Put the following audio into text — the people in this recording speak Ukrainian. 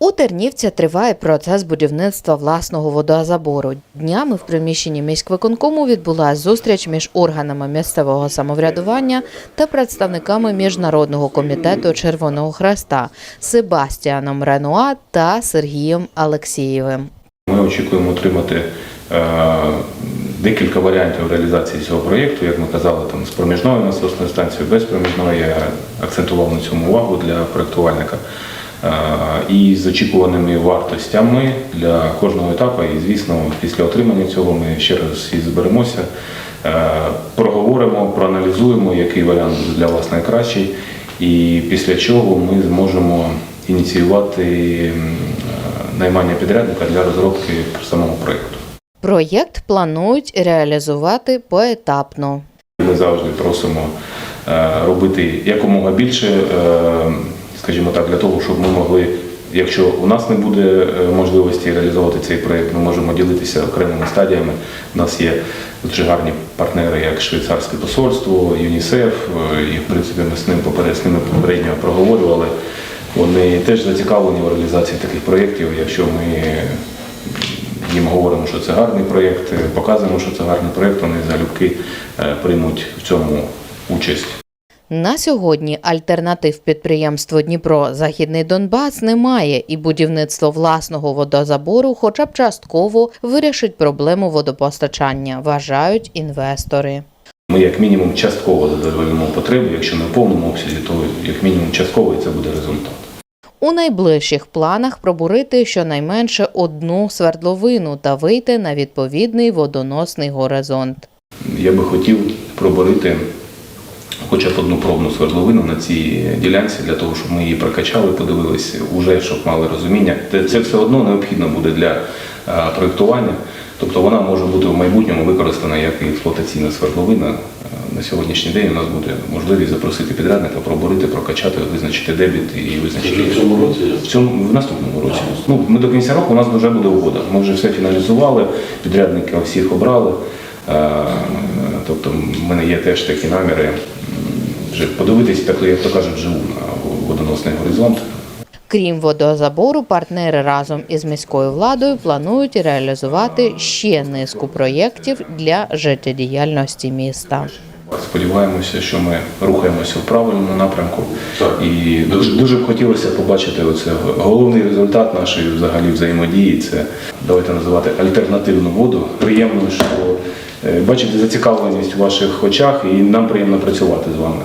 У Тернівці триває процес будівництва власного водозабору. Днями в приміщенні міськвиконкому відбулася зустріч між органами місцевого самоврядування та представниками Міжнародного комітету Червоного Хреста Себастіаном Ренуа та Сергієм Алексієвим. Ми очікуємо отримати е, декілька варіантів реалізації цього проєкту. Як ми казали, там з проміжною насосною станцією, без проміжної акцентував на цьому увагу для проєктувальника. Е, І з очікуваними вартостями для кожного етапу. І, звісно, після отримання цього ми ще раз всі зберемося, е, проговоримо, проаналізуємо, який варіант для вас найкращий. І після чого ми зможемо ініціювати е, наймання підрядника для розробки самого проєкту. Проєкт планують реалізувати поетапно. Ми завжди просимо робити якомога більше, скажімо так, для того, щоб ми могли, якщо у нас не буде е, можливості реалізовувати цей проєкт, ми можемо ділитися окремими стадіями. У нас є дуже гарні партнери, як швейцарське посольство, ЮНІСЕФ, е, і в принципі ми з ним з ними попередньо проговорювали. Вони теж зацікавлені в реалізації таких проєктів, якщо ми їм говоримо, що це гарний проєкт, показуємо, що це гарний проєкт, вони залюбки е, приймуть в цьому участь. На сьогодні альтернатив підприємству Дніпро Західний Донбас немає, і будівництво власного водозабору, хоча б частково вирішить проблему водопостачання, вважають інвестори. Ми як мінімум частково задовольнимо потребу, якщо не в повному обсязі, то як мінімум частково і це буде результат. У найближчих планах пробурити щонайменше одну свердловину та вийти на відповідний водоносний горизонт. Я би хотів проборити хоча б одну пробну свердловину на цій ділянці, для того, щоб ми її прокачали, подивилися, уже щоб мали розуміння. Це все одно необхідно буде для проєктування. Тобто вона може бути в майбутньому використана як і експлуатаційна свердловина. На сьогоднішній день у нас буде можливість запросити підрядника, проборити, прокачати, визначити дебіт і визначити в цьому році? в цьому в наступному році. Ну ми до кінця року у нас вже буде угода. Ми вже все фіналізували, підрядника всіх обрали. Тобто, в мене є теж такі наміри вже подивитись, так як то кажуть, живу на водоносний горизонт. Крім водозабору, партнери разом із міською владою планують реалізувати ще низку проєктів для життєдіяльності міста. Сподіваємося, що ми рухаємося в правильному напрямку. І дуже, дуже б хотілося побачити оце головний результат нашої взагалі взаємодії. Це давайте називати альтернативну воду. Приємно, що е, бачити зацікавленість у ваших очах, і нам приємно працювати з вами.